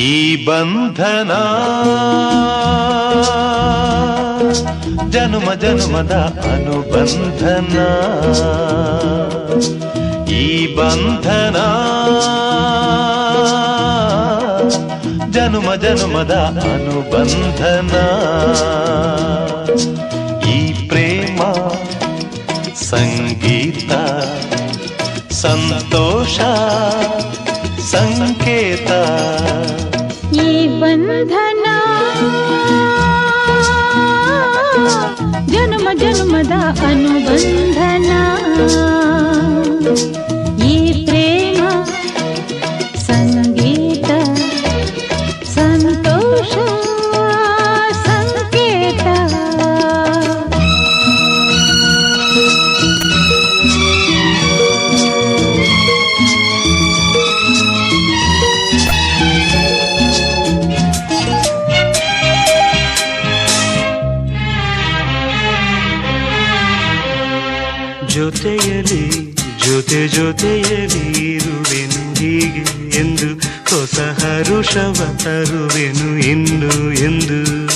ಈ ಬಂಧನ ಜನುಮ ಜನುಮದ ಅನುಬಂಧನ. ಈ ಬಂಧನ ಜನುಮ ಜನುಮದ ಅನುಬಂಧನ. ಈ ಪ್ರೇಮ, ಸಂಗೀತ, ಸಂತೋಷ, ಸಂಕೇತ. ಈ ಬಂಧನ जन्मदा अनुबन्ध ಜೊತೆಯಲಿ ಜೊತೆ ಜೊತೆಯಲಿ ಇರುವೆನು ಹೀಗೆ ಎಂದು ಹೊಸ ಹರುಷವ ತರುವೆನು ಇನ್ನು ಎಂದು.